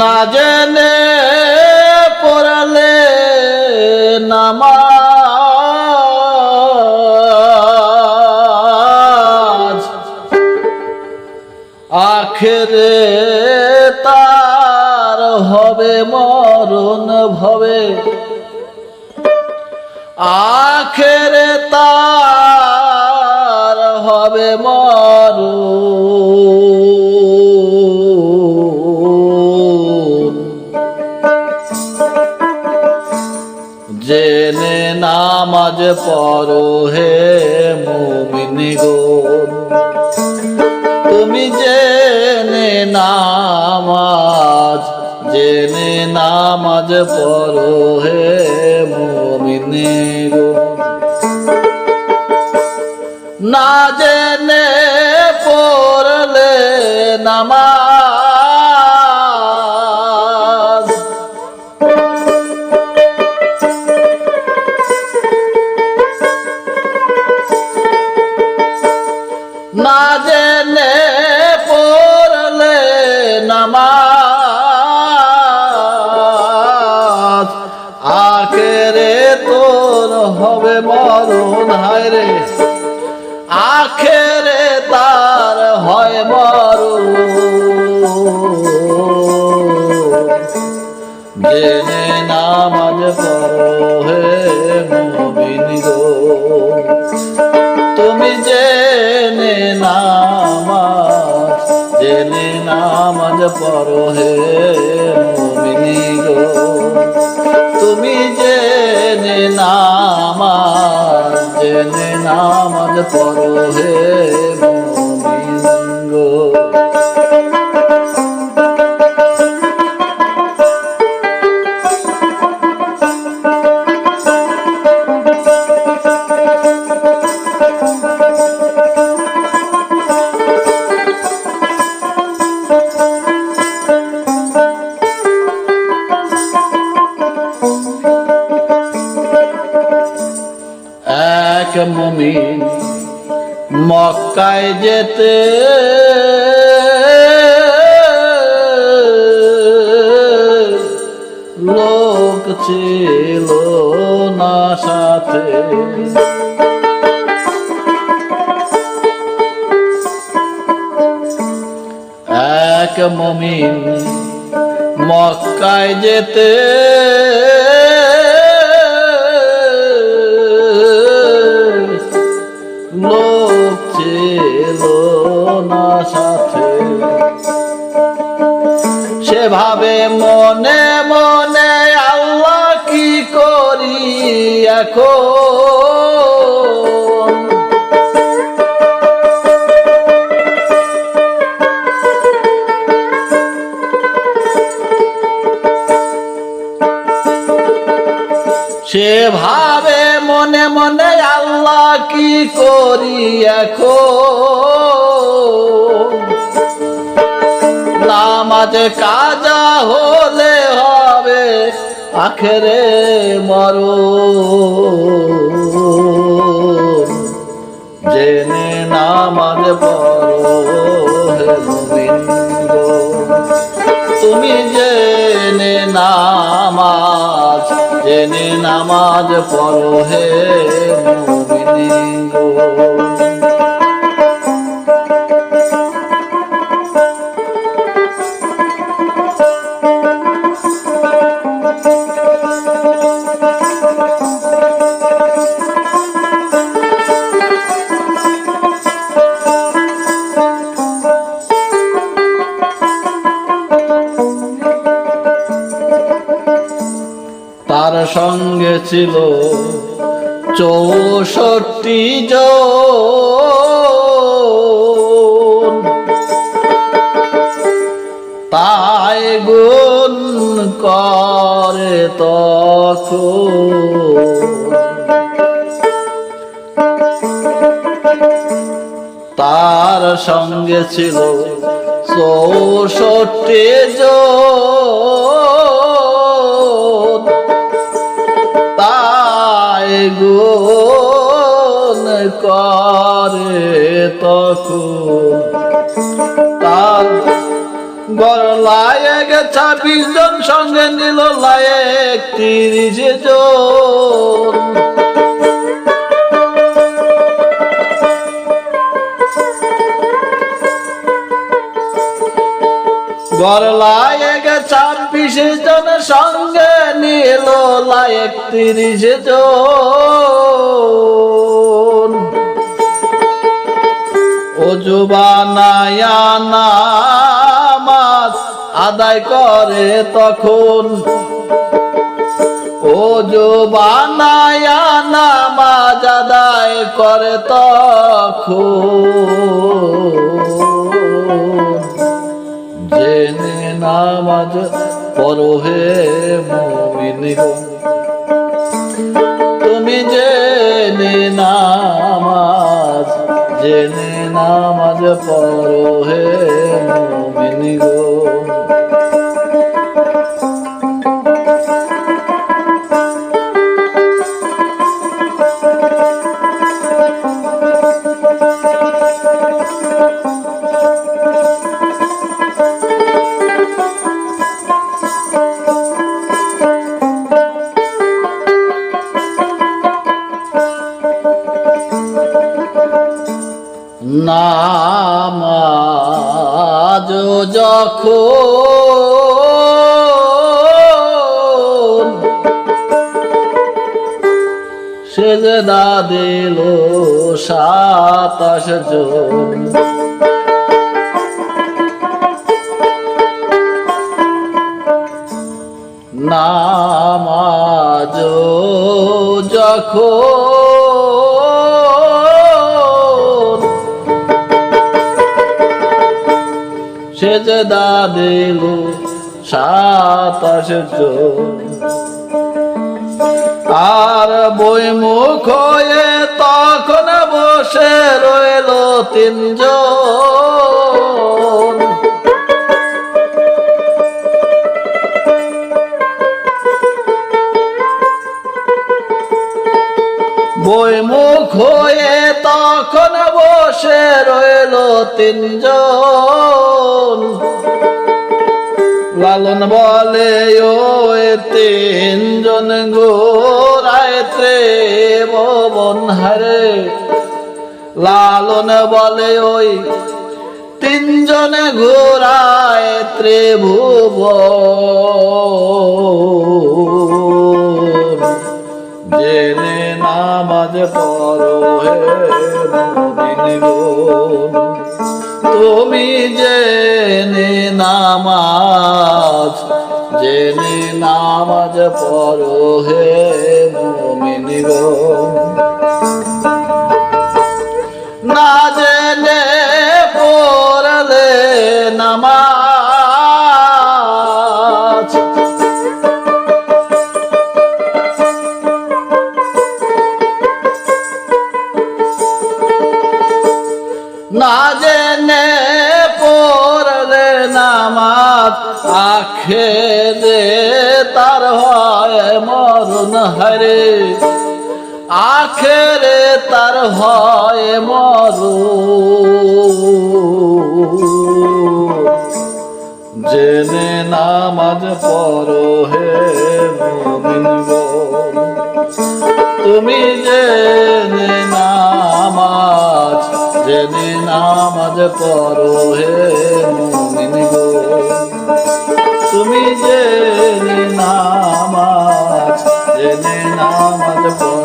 না জেনে পড়লে নামাজ। আখেরে তার হবে মরণ ভবে। আখেরে তার হবে মরণ পড়ো হে মুমিনি গো। তুমি জেনে নামাজ জেনে নামাজ পড়ো হে মুমিনি গো। না জেনে পড়লে নামাজ আখেরে তোর হবে মরণ হায় রে। আখেরে তার হয় মরণ। জেনে নামাজ পড়ো হে নামাজ পড়ো হে মুমিন গো। মক্কায় যেতে। লোক ছিল না সাথে। এক মমিন মক্কায় যেতে। এখন সেভাবে মনে মনে আল্লাহ কি করি এখন? নামাজ কাজা হলে হবে আখেরে মর জেনে নামাজ পড়ো হে মুমিন গো। তুমি জেনে নামাজ জেনে নামাজ পড়ো হে মুমিনি সঙ্গে ছিল চৌষট্টি জন। তাই গুণ করে তখন। তার সঙ্গে ছিল চৌষট্টি জন। গুণ করে তখন। তার বড় লায়েক ছাব্বিশ জন সঙ্গে নিল লায়েক তিরিশ জন। গড় লায়েক ছাব্বিশ জন সঙ্গে নিল লায়েক তিরিশ জন। নামাজ আদায় করে তখন। অজুবানায়া নামাজ আদায় করে তখন। জেনে নামাজ পরহে মুমিন গো। তুমি জেনে নামাজ জেনে নামাজ পরহে মুমিন নামাজ যখন সেজদা দিল সাতাশ জন। নামাজ যখন সেজদা দিল সাতাশ আর বই মুখ হয়ে তখন বসে রইল তিনজন। বই মুখ হয়ে তখন বসে রইল তিনজন। লালন বলে, ও তিনজন গোরায় ত্রে ভবন হারে। লালন বলে, ওই তিনজন ঘোরায় ত্রিভুবন জেনে নামাজ পড়ো হে মুমিন গো তুমি জেনে নামাজ জেনে নামাজ পড়ো হে মুমিন না জেনে মরণ হরে। আখেরে তার হয় মরণ। জেনে নামাজ পড়ো হে তুমি জেনে নামাজ জেনে নামাজ পড়ো হে মুমিন তুমি জেনে নামাজ নামাজ পড়ো